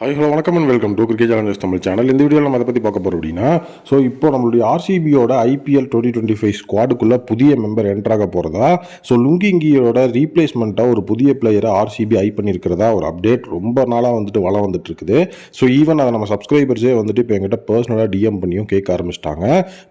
Hi hello வணக்கம் and welcome to cricket challengers Tamil channel இந்த வீடியோவில் நம்ம அதை பற்றி பார்க்க போகிறோம் அப்படின்னா ஸோ இப்போ நம்மளுடைய ஆர்சிபியோட ஐபிஎல் டுவெண்ட்டி டுவெண்ட்டி ஃபைவ் ஸ்குவாடுக்குள்ளே புதிய மெம்பர் என்ட்ராக போகிறதா ஸோ லுங்கிங்கியோட ரீப்ளேஸ்மெண்ட்டாக ஒரு புதிய பிளேயரை ஆர்சிபி ஐ பண்ணியிருக்கிறதா? ஒரு அப்டேட் ரொம்ப நாளாக வந்துட்டு வளம் வந்துட்டு இருக்குது ஸோ ஈவன் அதை நம்ம சப்ஸ்கிரைபர்ஸே வந்துட்டு இப்போ எங்கிட்ட பர்சனலாக டிஎம் பண்ணியும் கேட்க ஆரம்பிச்சிட்டாங்க.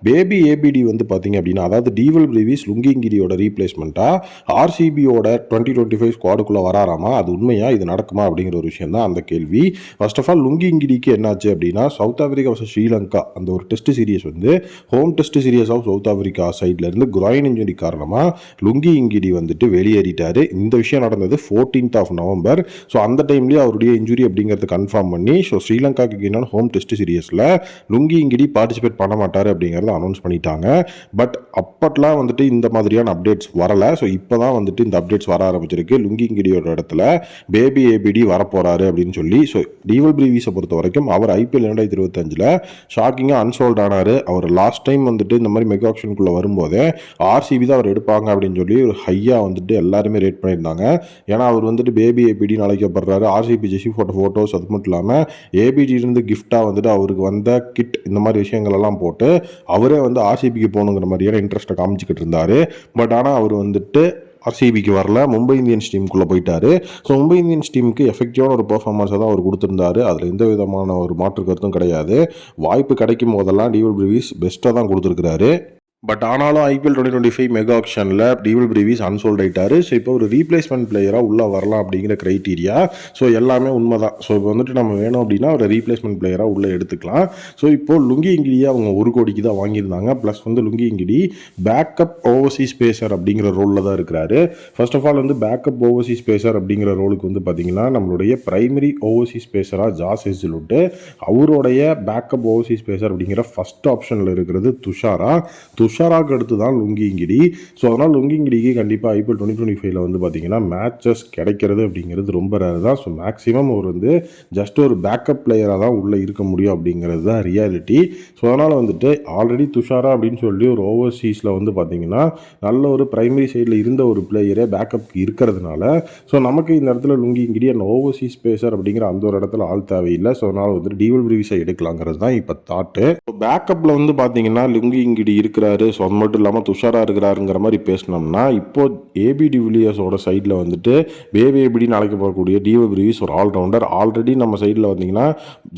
பேபி ஏபிடி வந்து பார்த்தீங்க அப்படின்னா அதாவது டீவல் பிரிவிஸ் லுங்கிங்கிரியோட ரீப்ளேஸ்மெண்ட்டாக ஆர்சிபியோட டுவெண்ட்டி டுவெண்ட்டி ஃபைவ் ஸ்குவாடுக்குள்ளே வராராமா? அது உண்மையாக இது நடக்குமா? அப்படிங்கிற ஒரு விஷயம் தான் அந்த கேள்வி. ஃபர்ஸ்ட் ஆஃப் ஆல் லுங்கி இங்கிடிக்கு என்னாச்சு அப்படின்னா சவுத் ஆஃப்ரிக்கா வர்சஸ் ஸ்ரீலங்கா அந்த ஒரு டெஸ்ட் சீரியஸ் வந்து home test series of South Africa சைட்லேருந்து குராயின் இன்ஜுரி காரணமாக லுங்கி இங்கிடி வந்துட்டு வெளியேறிட்டார். இந்த விஷயம் நடந்தது ஃபோர்டீன்த் ஆஃப் நவம்பர் ஸோ அந்த டைம்லேயே அவருடைய இன்ஜுரி அப்படிங்கிறத கன்ஃபார்ம் பண்ணி ஸோ ஸ்ரீலங்காக்கு என்னென்ன ஹோம் டெஸ்ட் சீரியஸில் லுங்கி இங்கிடி பார்ட்டிசிபேட் பண்ண மாட்டார் அப்படிங்கிறத அனௌன்ஸ் பண்ணிட்டாங்க. பட் அப்பட்லாம் வந்துட்டு இந்த மாதிரியான அப்டேட்ஸ் வரலை. ஸோ இப்போ தான் வந்துட்டு இந்த அப்டேட்ஸ் வர ஆரம்பிச்சிருக்கு. லுங்கி இங்கிடியோட இடத்துல பேபி ஏபிடி வரப்போகிறாரு அப்படின்னு சொல்லி ஸோ டிவல் பிரீவிஸை பொறுத்த வரைக்கும் அவர் ஐபிஎல் ரெண்டாயிரத்தி இருபத்தஞ்சில் ஷாக்கிங்காக அன்சோல்ட் ஆனார். அவர் லாஸ்ட் டைம் வந்துட்டு இந்த மாதிரி மெகா ஆப்ஷனுக்குள்ளே வரும்போதே ஆர்சிபி தான் அவர் எடுப்பாங்க அப்படின்னு சொல்லி ஒரு ஹையாக வந்துட்டு எல்லாருமே ரேட் பண்ணியிருந்தாங்க. ஏன்னா அவர் வந்துட்டு பேபி ஏபிடின்னு அழைக்கப்படுறாரு ஆர்சிபி ஜெசி ஃபோட்டோ ஃபோட்டோஸ் அது மட்டும் இல்லாமல் ஏபிடியிலேருந்து இருந்து கிஃப்டாக வந்துட்டு அவருக்கு வந்த கிட் இந்த மாதிரி விஷயங்கள் எல்லாம் போட்டு அவரே வந்து ஆர்சிபிக்கு போகணுங்கிற மாதிரியான இன்ட்ரெஸ்ட்டை காமிச்சிக்கிட்டு இருந்தார். பட் ஆனால் அவர் வந்துட்டு ஆர்சிபிக்கு வரல. மும்பை இந்தியன்ஸ் டீமுக்குள்ளே போயிட்டாரு. ஸோ மும்பை இந்தியன்ஸ் டீமுக்கு எஃபெக்டிவான ஒரு பெர்ஃபார்மன்ஸை தான் அவர் கொடுத்துருந்தாரு. அதில் எந்த விதமான ஒரு மாற்று கருத்தும் கிடையாது. வாய்ப்பு கிடைக்கும் போதெல்லாம் டிவல் பிரிவிஸ் பெஸ்ட்டாக தான் கொடுத்துருக்கிறாரு. பட் ஆனாலும் IPL twenty twenty five mega ஆக்ஷனில் டீவில் பிரிவிஸ் அன்சோல்ட் ஆயிட்டாரு. ஸோ இப்போ ஒரு ரீப்ளேஸ்மெண்ட் பிளேயராக உள்ளே வரலாம் அப்படிங்கிற க்ரைட்டீரியா ஸோ எல்லாமே உண்மை தான் ஸோ இப்போ வந்துட்டு நம்ம வேணும் அப்படின்னா ஒரு ரீப்ளேஸ்மெண்ட் பிளேயராக உள்ளே எடுத்துக்கலாம். ஸோ இப்போ லுங்கி இங்கிடியை அவங்க ஒரு கோடிக்கு தான் வாங்கியிருந்தாங்க. ப்ளஸ் வந்து Lungi Ngidi backup overseas pacer அப்படிங்கிற ரோலில் தான் இருக்கிறாரு. ஃபர்ஸ்ட் ஆஃப் ஆல் வந்து பேக்கப் ஓவர்சீஸ் பேசர் அப்படிங்கிற ரோலுக்கு வந்து பார்த்தீங்கன்னா நம்மளுடைய பிரைமரி ஓவர்சீஸ் பேசராக ஜாஸ் விட்டு அவருடைய பேக்கப் ஓவர்சீஸ் பேசர் அப்படிங்கிற ஃபர்ஸ்ட் ஆப்ஷனில் இருக்கிறது துஷாரா. துஷாராக்கு அடுத்து தான் லுங்கிங்கிடி ஸோ அதனால் லுங்கிங்கிடிக்கு கண்டிப்பாக ஐபிஎல் டுவெண்ட்டி டுவெண்ட்டி ஃபைவ்ல வந்து பார்த்தீங்கன்னா மேட்சஸ் கிடைக்கிறது அப்படிங்கிறது ரொம்ப ரேர் தான். ஸோ மேக்ஸிமம் அவர் வந்து ஜஸ்ட் ஒரு பேக்கப் பிளேயராக தான் உள்ளே இருக்க முடியும் அப்படிங்கிறது தான் ரியாலிட்டி ஸோ அதனால் வந்துட்டு ஆல்ரெடி துஷாரா அப்படின்னு சொல்லி ஒரு ஓவர்சீஸில் வந்து பார்த்தீங்கன்னா நல்ல ஒரு ப்ரைமரி சைடில் இருந்த ஒரு பிளேயரே பேக்கப்க்கு இருக்கிறதுனால ஸோ நமக்கு இந்த இடத்துல லுங்கிங்கிடி அந்த ஓவர்சீஸ் பேசர் அப்படிங்கிற அந்த ஒரு இடத்துல ஆள் தேவையில்லை. ஸோ அதனால் வந்துட்டு டீவல் பிரிவிஸை எடுக்கலாங்கிறது தான் இப்போ தாட்டு பேக்கப்பில் வந்து பார்த்தீங்கன்னா லுங்கி இங்கிடி இருக்கிறாரு ஸோ அது மட்டும் இல்லாமல் துஷாராக இருக்கிறாருங்கிற மாதிரி பேசினோம்னா இப்போ ஏபி டிவிலியர்ஸோட சைடில் வந்துட்டு பேபி ஏபிடின்னு அழைக்கப்படக்கூடிய டிவ பிரிவிஸ் ஒரு ஆல்ரவுண்டர் ஆல்ரெடி நம்ம சைடில் வந்தீங்கன்னா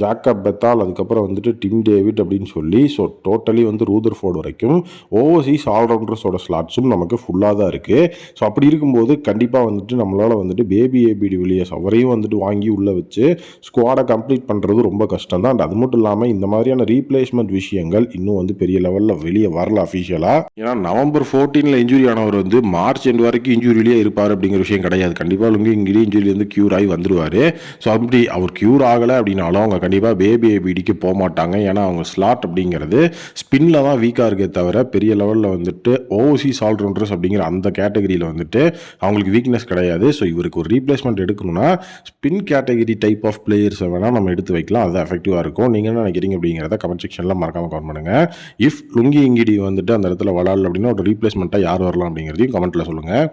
ஜாக்கப் பெத்தால் அதுக்கப்புறம் வந்துட்டு டிம் டேவிட் அப்படின்னு சொல்லி ஸோ டோட்டலி வந்து ரூதர் ஃபோர்டு வரைக்கும் ஓவர்சீஸ் ஆல்ரவுண்டர்ஸோட ஸ்லாட்ஸும் நமக்கு ஃபுல்லாக தான் இருக்குது ஸோ அப்படி இருக்கும்போது கண்டிப்பாக வந்துட்டு நம்மளால் வந்துட்டு பேபி ஏபிடி வில்லியர்ஸ் அவரையும் வந்துட்டு வாங்கி உள்ளே வச்சு ஸ்குவாடை கம்ப்ளீட் பண்ணுறது ரொம்ப கஷ்டம் தான் அது மட்டும் இல்லாமல் இந்த மாதிரியான ரீப்ளேஸ்மெண்ட் விஷயங்கள் இன்னும் வந்து பெரிய லெவலில் வெளியே வரல. அஃபிஷியலாக ஏன்னா நவம்பர் ஃபோர்டீனில் இன்ஜுரி ஆனவர் வந்து மார்ச் எண்டு வரைக்கும் இன்ஜுரியிலேயே இருப்பார் அப்படிங்கிற விஷயம் கிடையாது. கண்டிப்பாக லுங்கி இங்கிரி வந்து க்யூர் ஆகி வந்துருவார். ஸோ அப்படி அவர் க்யூர் ஆகலை அப்படின்னாலும் அவங்க கண்டிப்பாக பேபி ஏபிடிக்கு போக மாட்டாங்க. ஏன்னா அவங்க ஸ்லாட் அப்படிங்கிறது ஸ்பின்னில் தான் வீக்காக இருக்கே தவிர பெரிய லெவலில் வந்துட்டு ஓவர்சீஸ் ஆல்ரவுண்டர்ஸ் அப்படிங்கிற அந்த கேட்டகரியில் வந்துட்டு அவங்களுக்கு வீக்னஸ் கிடையாது. ஸோ இவருக்கு ஒரு ரீப்ளேஸ்மெண்ட் எடுக்கணும்னா ஸ்பின் கேட்டகரி டைப் ஆஃப் பிளேயர்ஸை வேணால் நம்ம எடுத்து வைக்கலாம். அது எஃபெக்டிவாக இருக்கும். நீங்கள் என்ன நினைக்கிறீங்க அப்படிங்கிறத கமெண்ட் செக்ஷனில் மறக்காமல் கமெண்ட் பண்ணுங்கள் இஃப் லுங்கி இங்கிடி வந்து வந்துட்டு அந்த இடத்துல வளரல அப்படின்னா ஒரு ரீப்ளேஸ்மெண்ட்டாக யார் வரலாம் அப்படிங்கிறதையும் கமெண்ட்டில் சொல்லுங்கள்